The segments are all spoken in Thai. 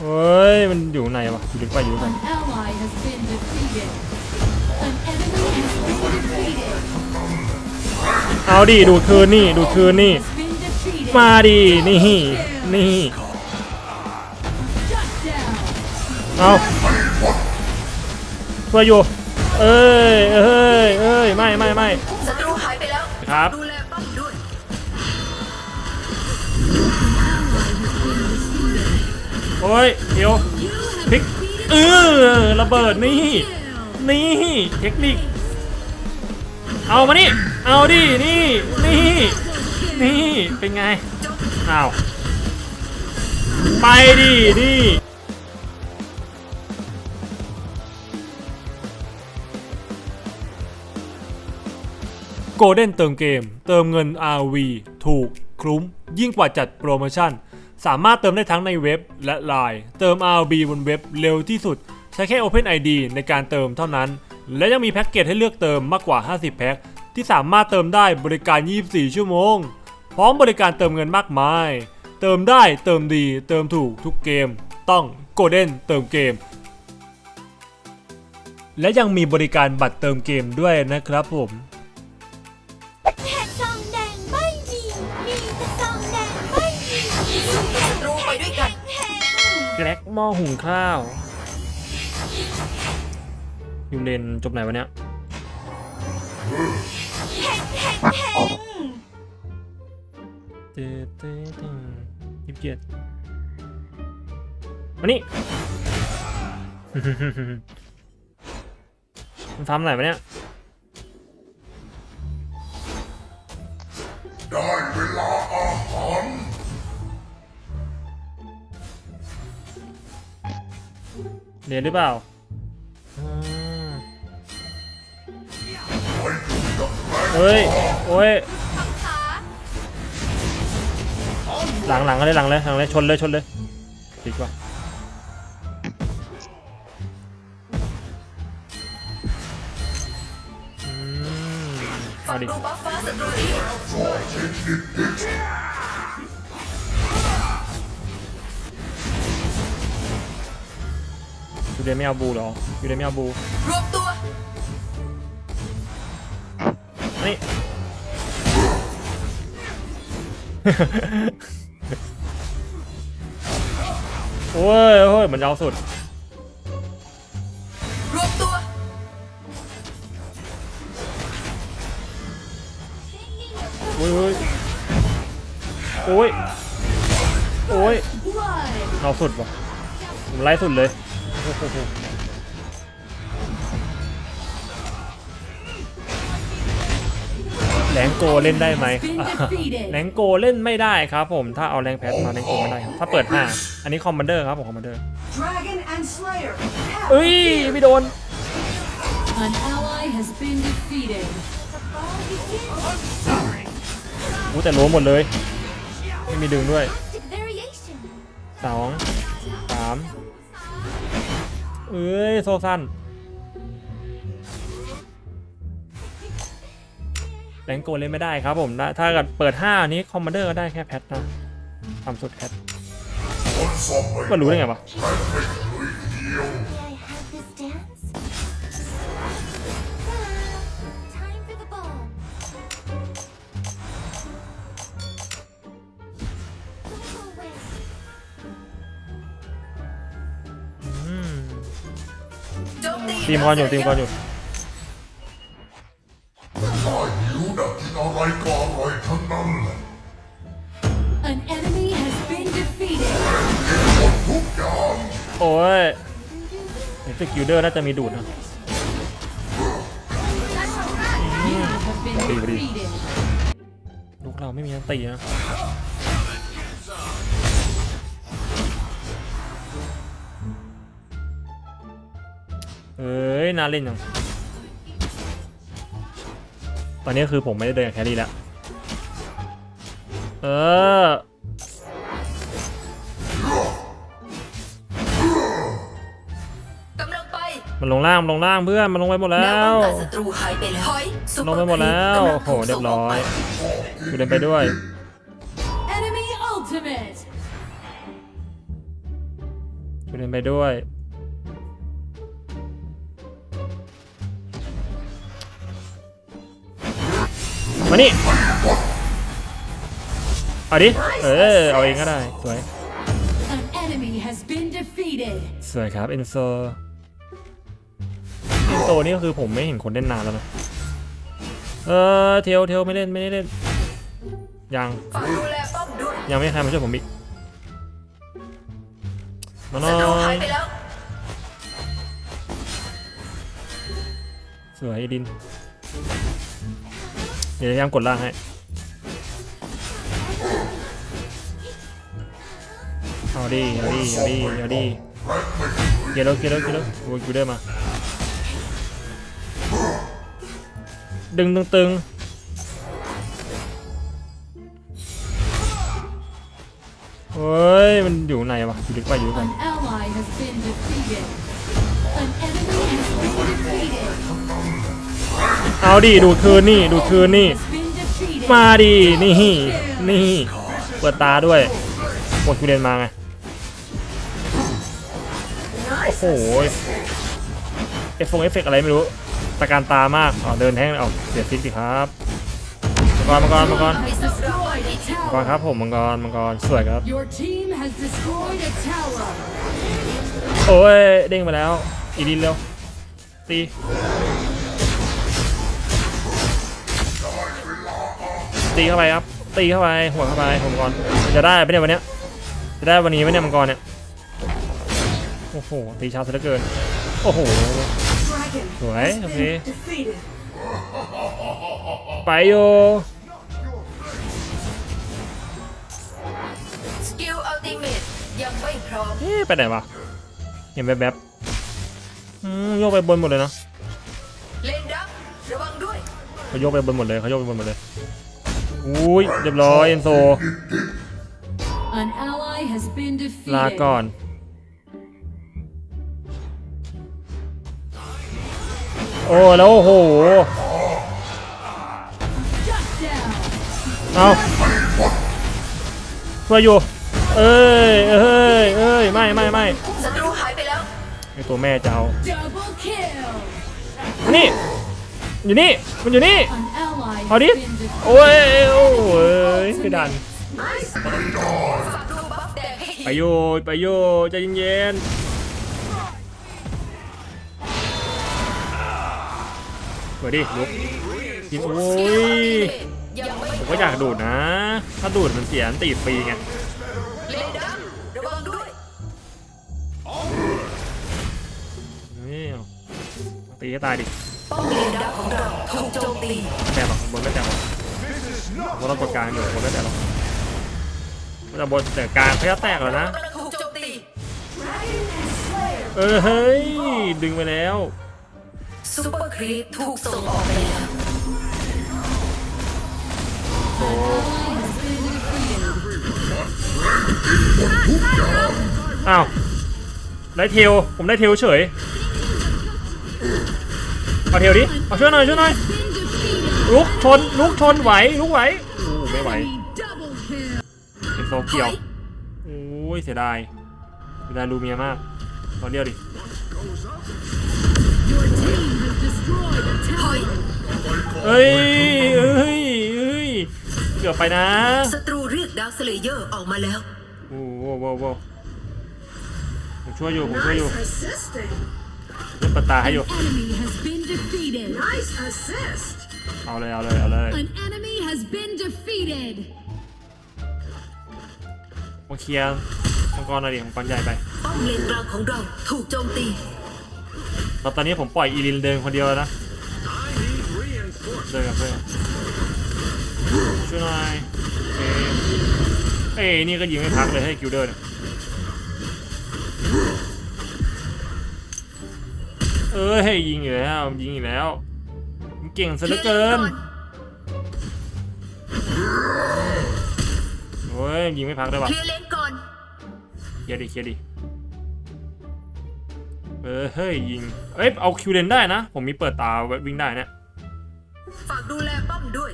เฮ้ย มันอยู่ข้างในวะอยู่ลึกไปอยู่ลึกไป An ally has been defeated. An enemy has been defeated. เอาดิดูดคืนนี่ดูดคืนนี่ Has been defeated. มาดินี่นี่ Shut down. เอาช่วยอยู่ เอ้ยเอ้ยเอ้ยไม่ไม่ไม่ศัตรูหายไปแล้วครับ อ้ยเดี๋ยวพลิกเออระเบิดนี่ นี่เทคนิค เอามานี่ เอาดินี่ นี่ นี่ เป็นไงอ้าวไปดิดิโกลเด้นเติมเกม เติมเงิน RV ถูก คุ้ม ยิ่งกว่าจัดโปรโมชั่น สามารถเติมได้ทั้งในเว็บและไลน์เติม RV บนเว็บเร็วที่สุด ใช้แค่ OpenID ในการเติมเท่านั้น และยังมีแพ็กเกจให้เลือกเติมมากกว่า 50 แพ็คที่สามารถเติมได้บริการ 24 ชั่วโมง พร้อมบริการเติมเงินมากมาย เติมได้เติมดี เติมถูกทุกเกม ต้อง Golden เติมเกม และยังมีบริการบัตรเติมเกมด้วยนะครับผมแผ่นซองแดงไม่มีมีแต่ซองแดงไม่มี ไปด้วยกัน แกล็กหม้อหุงข้าวยูเลนจบไหนวะเนี่ยแผ่นแผ่นแผ่นเต้เต้เต้ยี่สิบเจ็ดมานี่มันทำอะไรวะเนี่ย ได้เวลา เรียนหรือเปล่าเฮ้ย โอ้ย หลังหลังเลยหลังเลยหลังเลยชนเลยชนเลยดีกว่าอืมเอาดิ ยูเดนไม่เอาบูเหรอยูเดนไม่เอาบูรวมตัวนี่ โอ้ยโอ้ยเหมือนจะเอาสุด รวมตัว โอ้ยโอ้ยโอ้ยโอ้ย Blood. เอาสุดว่ะผมไล่สุดเลย โอ้โหแรงโกเล่นได้ไหม Been defeated. แรงโกเล่นไม่ได้ครับผม ถ้าเอาแรงแพทมาแรงโกไม่ได้ครับ ถ้าเปิด5อันนี้คอมมานเดอร์ครับผมคอมมานเดอร์ Dragon and Slayer เอ้ยไม่โดน An ally has been defeated. อู้แต่ล้มหมดเลย ไม่มีดึงด้วย variation สองสาม เอ้ย โซสั้นแรงโกเล่นไม่ได้ครับผมนะถ้าเกิดเปิด 5 อันนี้คอมมานเดอร์ก็ได้แค่แพทนะทำสุดแพทคนสอบไม่มันรู้ได้ไงวะ ตีทีมก่อนอยู่ทีมก่อนอยู่ถ้าหิวดักกินอะไรก็อร่อยทั้งนั้นแหละ An enemy has been defeated. ทุกอย่างโอ้ยเห็นสกิลเดอร์น่าจะมีดูดนะ You have been Everybody. defeated. ลูกเราไม่มีนันตีนะ เอ้ยน่าเล่นจังตอนนี้คือผมไม่ได้เดินกับแครี่แล้ว เออ กำลังไปมันลงล่างมันลงล่างเพื่อนมันลงไปหมดแนแล้วว ป้องกันศัตรูหายไปแล้วลงไปหมดแล้วโอ้โหเรียบร้อยถูกส่งกไปกูเดินไปด้วย Enemy ultimate. ไปเดินไปด้วย นี่เอาดิ เออ เอาเองก็ได้ สวย An enemy has been defeated. สวยครับเอนโซเอนโซนี่ก็คือผมไม่เห็นคนเล่นนานแล้วนะ เออ เทลเทลไม่เล่นไม่ได้เล่น ยังฝากดูแลป้อมด้วยยังไม่มีใครมาช่วยผมอีกมาหน่ศัอตรูหายยไปแล้วสวยไอ้ดิน เดี๋ยวยังกดล่างให้เอาดิเอาดิเอาดิเอาดิเกล้วเกล้วเกล้วโอ้ยกูได้มา ดึงตึงตึงเฮ้ย มันอยู่ไหนวะอยู่ลึกไปอยู่ลึกไเอาดิดูดคืนนี่ดูดคืนนี่ Has been defeated. มาดินี่นี่เปิดตาด้วยหมดกูเรียนมาไงโอ้โหเอฟฟงเอฟเฟกต์อะไรไม่รู้ตะการตามากอ๋อเดินแห้งเอาเสียฟิกสิครับมังกรมังกรมังกร Has destroyed a มังกร tower. ครับผมมังกรมังกรสวยครับ Your team has destroyed a tower. โอ้ยเด้งมาแล้วอีดินเร็วตี ตีเข้าไปครับ ตีเข้าไปหัวเข้าไปผมก่อนมันจะได้ไหมเนี่ยวันเนี้ยจะได้วันนี้ไหมเนี่ยมังกรเนี่ยโอ้โหตีช้าซะเหลือเกินโอ้โหสวยโอเคไปโยสกิลอัลติเมตยังไม่พร้อมเอ๊ะไปไหนวะเห็นแบบๆอืมโยกไปบนหมดเลยนะเลนดับระวังด้วยเขาโยกไปบนหมดเลยเขาโยกไปบนหมดเลย อุ้ยเรียบร้อยเอ็นโซ An ally has been ลา defeated. ก่อน โอ้ แล้วโอ้โห Shut down. เอาช่วยอยู่ เอ้ย เอ้ย เอ้ย ไม่ไม่ไม่ศัตรูหายไปแล้ว ไอตัวแม่จะเอา Double kill. นี่ อยู่นี่ มันอยู่นี่ An ally เอา has ดิ been defeated. โอ้ยโอ้ยคือดันฝากดูบัฟแดงให้ทีไปโยไปโยใจเย็นๆเปิดดิลุกกินโอ้สกิลอัลติยเมตยังไม่ผมก็อยากดูดนะ ถ้าดูดมันเสียอันตีฟรีไงเลนดับระวังด้วยนี่เอาตีให้ตายดิป้อมเลนดับของเราถูกโจมตีแตกหรอกบนไม่แตกหรอก บนเรากดกลางอยู่บนไม่แตกหรอกมันจะบนแต่กลางเขาจะแตกแล้วนะกำลังถูกโจมตีเออเฮ้ย ดึงไปแล้วซูเปอร์ครีปถูกส่งออกไปแล้วโอ้ Ally has been defeated. อ้าวได้เทลผมได้เทลเฉย เอาเทลดิ เอาช่วยหน่อยช่วยหน่อย ลุกชนลุกชนไหวลุกไหวอู้ไม่ไหว Double kill. เป็นโซเกียวโอ้ยเสียดายเสียดายลูเมียมากตอนเดียวดิ Your team has destroyed a tower. เอ้ยเอ้ยเอ้ยเกือบไปนะศัตรูเรียกดาร์คสเลเยอร์ออกมาแล้วโอ้โหโว้โว้ผมช่วยอยู่ผมช่วยอยู่เล่นปดตาให้อยู่ Enemy has been defeated. เอาเลยเอาเลยเอาเลย An enemy has been defeated. มาเคลียร์มังกรหน่อยดิมังกรใหญ่ไปป้อมเลนกลางของเราถูกโจมตีแล้วตอนนี้ผมปล่อยอีลินเดินคนเดียวแล้วนะเดินกับเพื่อนช่วยหน่อยโอเคเอ้ยนี่ก็ยิงไม่พักเลยให้กิลเดอร์เนี่ยเอ้ยยิงอีกแล้วยิงอีกแล้วมัน เก่งซะเหลือเกินโอ้ยยิงไม่พักได้ปะเคลียร์เลนก่อนเคลียร์ดิเคลียร์ดิเออเฮ้ยยิงเอ้ยเอาคิวเลนได้นะ ผมมีเปิดตาวิ่งได้เนี่ยฝากดูแลป้อมด้วย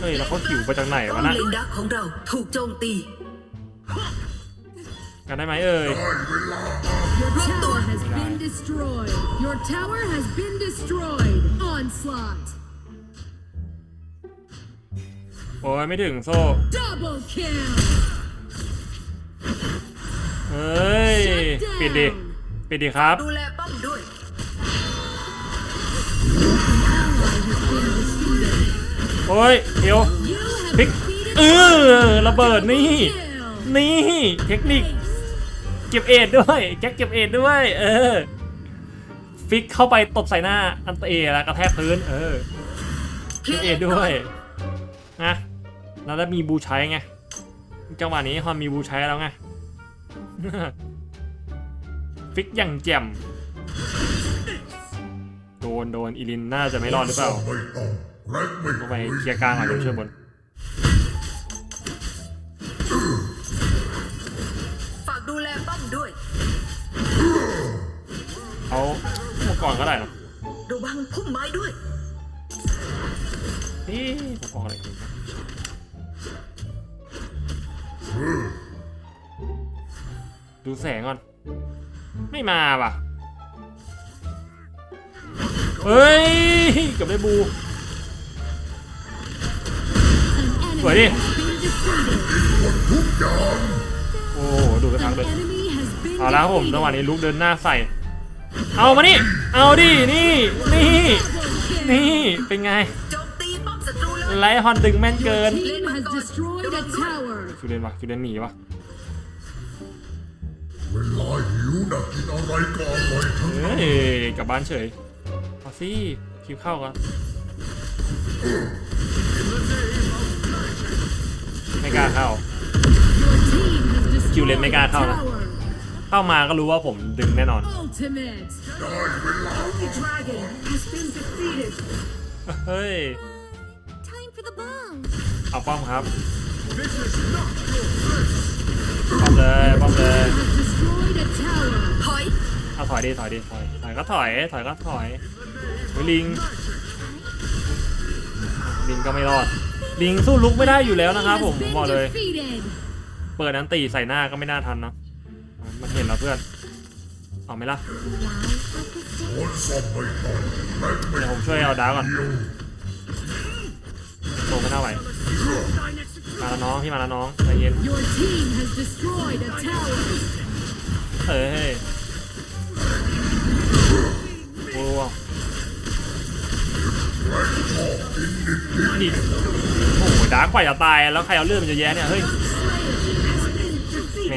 เฮ้ยแล้วเขาหิวมาจากไหนป้อวะมนะ เลนดักของเราถูกโจมตี กันได้ไหมเอ่ย Your tower has been destroyed. Your tower has been destroyed. Onslaught. โอ้ยไม่ถึงโซ่ Double kill. เฮ้ย ปิดดิ ปิดดิครับ ดูแลป้อมด้วย โอ้ยเดี๋ยว You have พลิก defeated เออ ระเบิดนี่ kill. นี่ เทคนิค เก็บเอ็ดด้วยแจ็คเก็บเอ็ดด้วย เออ ฟิกเข้าไปตบใส่หน้าอันเตะแล้วกระแทกพื้น เออเก็บเอ็ดด้วยนะแล้วแล้วมีบูใช้ไงจังหวะนี้ฮอนมีบูใช้แล้วไงฟิกอย่างแจ่มโดนโดนอีลินน่าจะไม่รอดหรือเปล่าไม่ต้องแรงไม่ต้องไปเคลียร์กลางหน่อยเดี๋ยวช่วยบน กรณ์ก็ได้เนอะระวังพุ่มไม้ด้วยนี่อุปกรณ์อะไรกันดูแสงก่อน ไม่มาว่ะ เฮ้ยเกับได้บู An Vậy đi. enemy has been defeated. โอ้โหดูไปทาง An เลย enemy has been เอาแล้วครับผมจังหวะ defeated. นี้ลุกเดินหน้าใส่ เอามานี่ เอาดิ นี่ นี่ นี่ เป็นไงโจมตีป้อมศัตรูเลยไลท์ฮอนดึงแม่นเกิน Team has destroyed a tower. คิวเดนวะคิวเดนหนีวะเวลาหิวนะกินอะไรก็อร่อยทั้งเฮ้ยกลับบ้านเฉยเอาสิคิวเข้ากันไม่กล้าเข้า Your team has destroyed Chịu lên mấy ca a không nè? tower. เข้ามาก็รู้ว่าผมดึงแน่นอน Ultimate. เฮ้ย Time for the bomb. เอาป้อมครับป้อมเลยป้อมเลย Has destroyed a tower. ถอยเอาถอยดิถอยดิถอยถอยก็ถอยถอยก็ถอยเฮ้ยลิงลิงก็ไม่รอดลิงสู้ลุกไม่ได้อยู่แล้วนะครับ Team ผม has ผม been บอกเลย defeated. เปิดนันตีใส่หน้าก็ไม่น่าทันเนาะ มันเห็นแล้วเพื่อน เอาไหมล่ะคนซ่อมไม่ต้องแรงไม่เดี๋ยวผมช่วยเอาดาร์กก่อนโตไม่น่าไหวมาแล้วน้องพี่มาแล้วน้องใจเย็น Your team has destroyed a tower. เอ้ยโอ้โหนี่โอ้โหดาร์กกว่าจะตายแล้วใครเอาเลือดมันจะแย่เนี่ยเฮ้ย แหม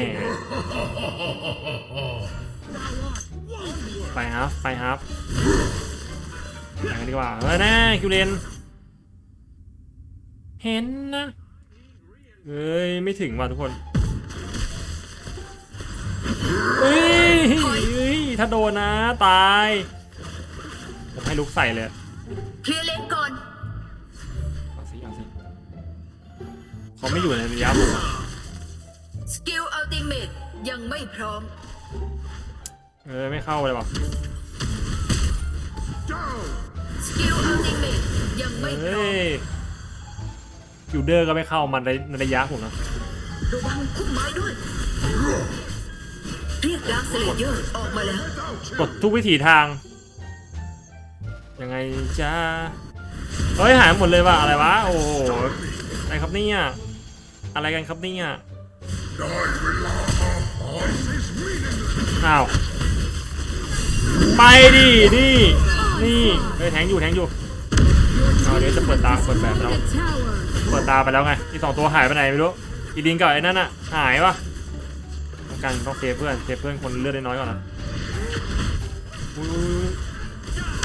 ไปครับไปครับไปกันดีกว่าเออแน่คิวเลนเห็นนะเอ้ยไม่ถึงว่ะทุกคนเอ้ยเอ้ยถ้าโดนนะ ตายผมให้ลุกใส่เลยเคลียร์เลนก่อนเอาสิเอาสิเขาไม่อยู่ในระยะผมอะสกิลอัล ติเมตยังไม่พร้อม เออไม่เข้าเลยว่ะสกิลอัลติเมตยังไม่พเฮ้ร้อมยคิวเดอร์ก็ไม่เข้ามันในในระยะผมนะระวังพุ่มไม้ด้วย เรียกดาร์คเซเลเยอร์ออกมาแล้ว กดทุกวิถีทาง ยังไงจ้าเฮ้ยหายหมดเลยว่ะอะไรวะโอ้โหอะไรครับเนี่ยอะไรกันครับเนี่ยได้เวลา อาหารอ้าว ไปดินี่นี่เฮ้ยแทงอยู่แทงอยู่เอาเดี๋ยวจะเปิดตาเปิดแบบแล้ว A tower. เปิดตาไปแล้วไงอีกสองตัวหายไปไหนไม่รู้อีลิงกับไอ้นั่นอะหายวะต้องการต้องเซฟเพื่อนเซฟเพื่อนคนเลือดได้น้อยก่อนนะอุ้ย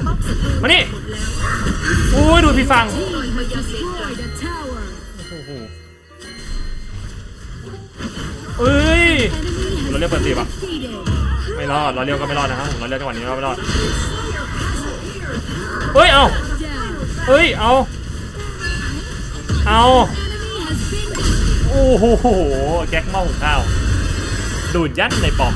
ป้อมศัตรูมานี่หมดแล้วอุ้ยดูพี่ฟัง Team has destroyed a tower. โอ้โห เอ้ยเราเรียกเปิดตีปะไม่รอดเราเรียวก็ไม่รอดนะฮะเราเรียวจังหวะนี้ก็ไม่รอดเฮ้ยเอาเฮ้ยเอาเอาโอ้โหแก๊กหม้อหุงข้าวดูดยัดในปอม